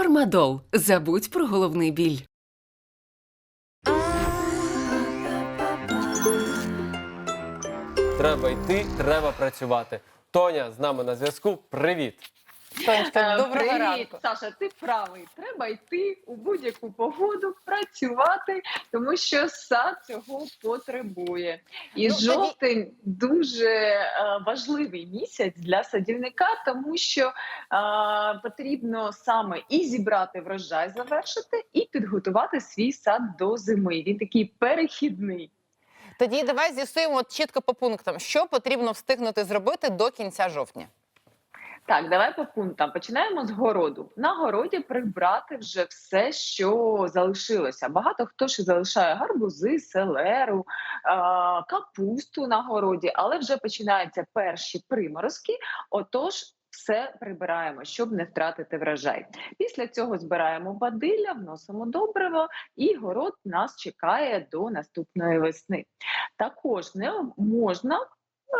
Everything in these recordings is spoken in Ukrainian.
Фармадол. Забудь про головний біль. Треба йти, треба працювати. Тоня з нами на зв'язку. Привіт. Сонечка, Е, доброго Привіт, ранку. Саша. Ти правий. Треба йти у будь-яку погоду, працювати, тому що сад цього потребує. І Ну, тоді- жовтень дуже е, важливий місяць для садівника, тому що е, потрібно саме і зібрати врожай, завершити, і підготувати свій сад до зими. Він такий перехідний. Тоді давай з'ясуємо чітко по пунктам, що потрібно встигнути зробити до кінця жовтня. Так, давай по пунктам. Починаємо з городу. На городі прибрати вже все, що залишилося. Багато хто ще залишає гарбузи, селеру, капусту на городі, але вже починаються перші приморозки. Отож. Все прибираємо, щоб не втратити врожай. Після цього збираємо бадилля, вносимо добриво, і город нас чекає до наступної весни. Також не можна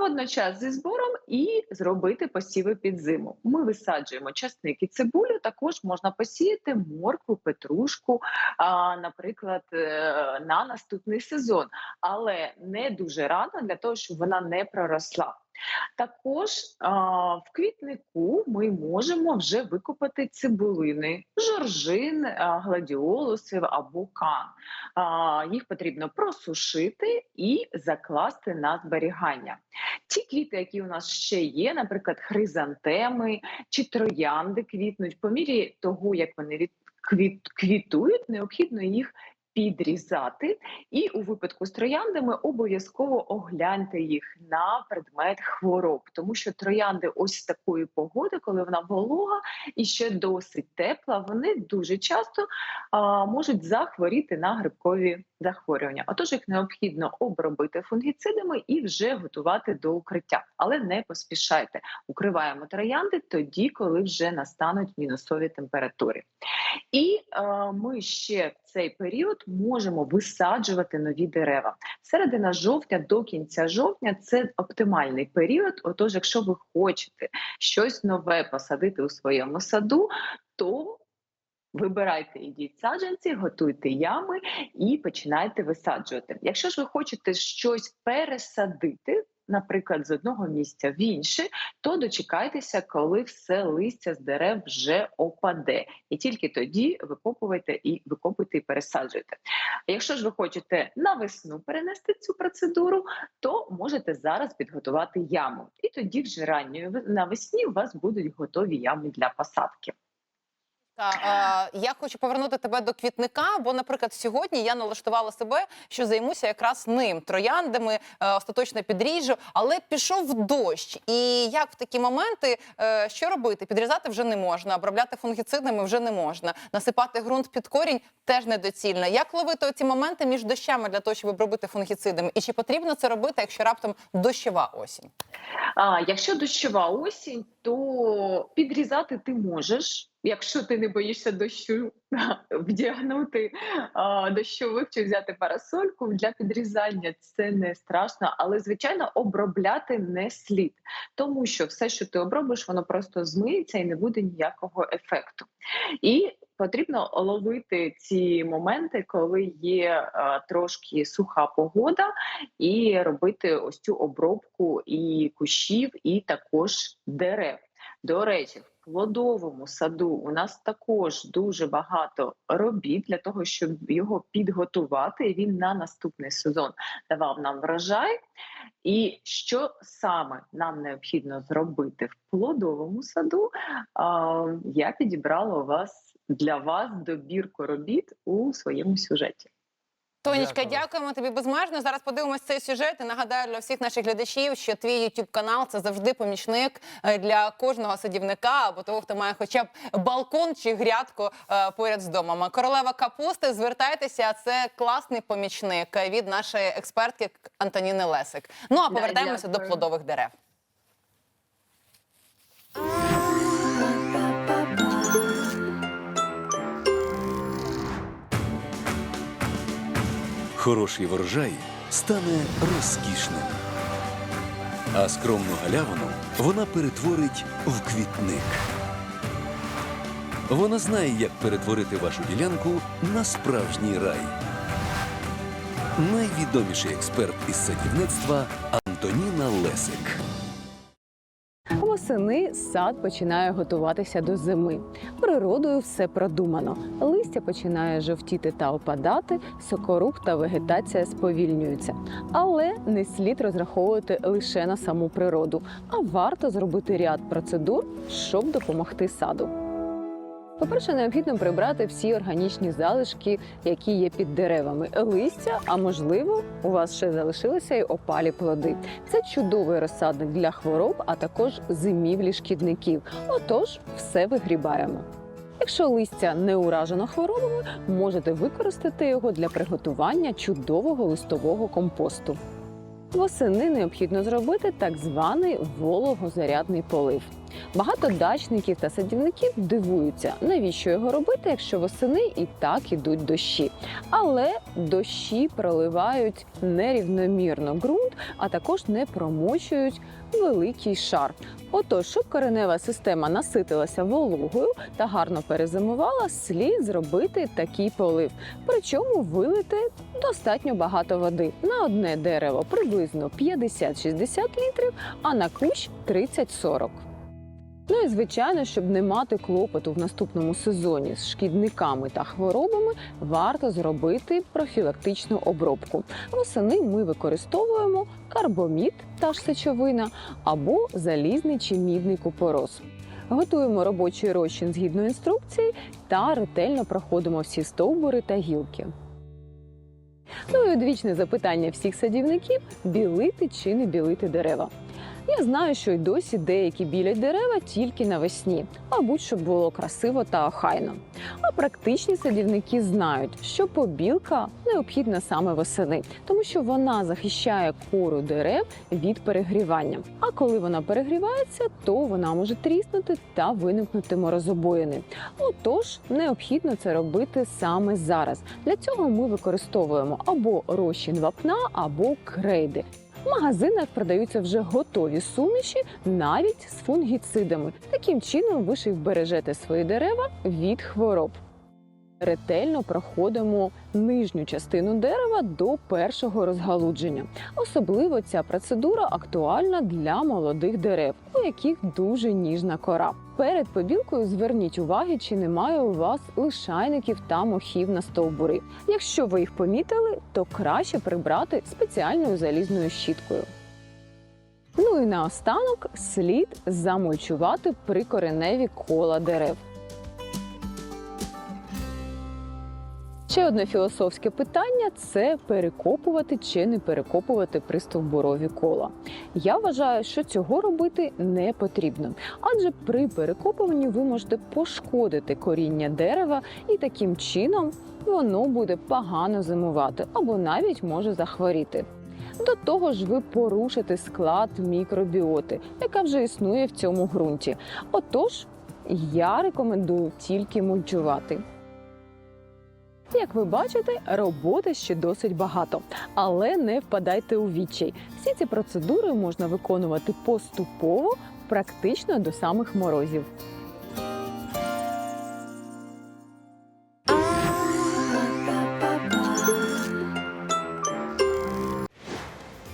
водночас зі збором і зробити посіви під зиму. Ми висаджуємо часник і цибулю. Також можна посіяти моркву, петрушку, а, наприклад, е, на наступний сезон, але не дуже рано для того, щоб вона не проросла. Також в квітнику ми можемо вже викопати цибулини, жоржин, гладіолусів або кан. Їх потрібно просушити і закласти на зберігання. Ті квіти, які у нас ще є, наприклад, хризантеми чи троянди квітнуть, по мірі того, як вони від квіт, квітують, необхідно їх підрізати. І у випадку з трояндами обов'язково огляньте їх на предмет хвороб, тому що троянди ось такої погоди, коли вона волога і ще досить тепла, вони дуже часто а, можуть захворіти на грибкові захворювання. Отож, їх необхідно обробити фунгіцидами і вже готувати до укриття, але не поспішайте. Укриваємо троянди тоді, коли вже настануть мінусові температури. І е, ми ще в цей період можемо висаджувати нові дерева. Середина жовтня до кінця жовтня це оптимальний період. Отож, якщо ви хочете щось нове посадити у своєму саду, то Вибирайте, ідіть саджанці, готуйте ями і починайте висаджувати. Якщо ж ви хочете щось пересадити, наприклад, з одного місця в інше, то дочекайтеся, коли все листя з дерев вже опаде, і тільки тоді викопуйте і викопуйте і пересаджуйте. А якщо ж ви хочете на весну перенести цю процедуру, то можете зараз підготувати яму, і тоді вже ранньою навесні у вас будуть готові ями для посадки. Та, я хочу повернути тебе до квітника, бо, наприклад, сьогодні я налаштувала себе, що займуся якраз ним трояндами, е, остаточно підріжу, але пішов дощ. І як в такі моменти е, що робити? Підрізати вже не можна, обробляти фунгіцидами вже не можна, насипати ґрунт під корінь теж недоцільно. Як ловити оці моменти між дощами для того, щоб обробити фунгіцидами? І чи потрібно це робити, якщо раптом дощова осінь? А якщо дощова осінь, то підрізати ти можеш. Якщо ти не боїшся дощу, вдягнути дощовик чи взяти парасольку для підрізання, це не страшно, але звичайно обробляти не слід, тому що все, що ти обробиш, воно просто змиється і не буде ніякого ефекту. І потрібно ловити ці моменти, коли є трошки суха погода, і робити ось цю обробку і кущів, і також дерев. До речі, плодовому саду у нас також дуже багато робіт для того, щоб його підготувати. Він на наступний сезон давав нам врожай. І що саме нам необхідно зробити в плодовому саду? Я підібрала у вас для вас добірку робіт у своєму сюжеті. Тонічка, Дякую. дякуємо тобі безмежно. Зараз подивимось цей сюжет. І нагадаю для всіх наших глядачів, що твій youtube канал це завжди помічник е, для кожного садівника або того, хто має хоча б балкон чи грядку е, поряд з домом. Королева капусти, звертайтеся. Це класний помічник від нашої експертки Антоніни Лесик. Ну а Да, повертаємося до плодових дерев. Хороший врожай стане розкішним, а скромну галявину вона перетворить в квітник. Вона знає, як перетворити вашу ділянку на справжній рай. Найвідоміший експерт із садівництва Антоніна Лесик. Восени сад починає готуватися до зими. Природою все продумано. Листя починає жовтіти та опадати, сокорух та вегетація сповільнюються. Але не слід розраховувати лише на саму природу, а варто зробити ряд процедур, щоб допомогти саду. По-перше, необхідно прибрати всі органічні залишки, які є під деревами, листя, а можливо, у вас ще залишилися й опалі плоди. Це чудовий розсадник для хвороб, а також зимівлі шкідників. Отож, все вигрібаємо. Якщо листя не уражено хворобами, можете використати його для приготування чудового листового компосту. Восени необхідно зробити так званий вологозарядний полив. Багато дачників та садівників дивуються, навіщо його робити, якщо восени і так ідуть дощі. Але дощі проливають нерівномірно ґрунт, а також не промочують великий шар. Отож, щоб коренева система наситилася вологою та гарно перезимувала, слід зробити такий полив. Причому вилити достатньо багато води. На одне дерево приблизно 50-60 літрів, а на кущ 30-40. Ну і звичайно, щоб не мати клопоту в наступному сезоні з шкідниками та хворобами, варто зробити профілактичну обробку. Восени ми використовуємо карбомід, та ж сечовина, або залізний чи мідний купорос. Готуємо робочий розчин згідно інструкції та ретельно проходимо всі стовбури та гілки. Ну і одвічне запитання всіх садівників: білити чи не білити дерева. Я знаю, що й досі деякі білять дерева тільки навесні, мабуть, щоб було красиво та охайно. А практичні садівники знають, що побілка необхідна саме восени, тому що вона захищає кору дерев від перегрівання. А коли вона перегрівається, то вона може тріснути та виникнути морозобоїни. Отож, необхідно це робити саме зараз. Для цього ми використовуємо або розчин вапна, або крейди. В магазинах продаються вже готові суміші, навіть з фунгіцидами. Таким чином ви ще й вбережете свої дерева від хвороб. Ретельно проходимо нижню частину дерева до першого розгалудження. Особливо ця процедура актуальна для молодих дерев, у яких дуже ніжна кора. Перед побілкою зверніть уваги, чи немає у вас лишайників та мохів на стовбури. Якщо ви їх помітили, то краще прибрати спеціальною залізною щіткою. Ну і наостанок слід замульчувати прикореневі кола дерев. Ще одне філософське питання це перекопувати чи не перекопувати пристовбурові кола. Я вважаю, що цього робити не потрібно, адже при перекопуванні ви можете пошкодити коріння дерева, і таким чином воно буде погано зимувати або навіть може захворіти. До того ж, ви порушите склад мікробіоти, яка вже існує в цьому ґрунті. Отож, я рекомендую тільки мульчувати. Як ви бачите, роботи ще досить багато, але не впадайте у відчай. Всі ці процедури можна виконувати поступово, практично до самих морозів.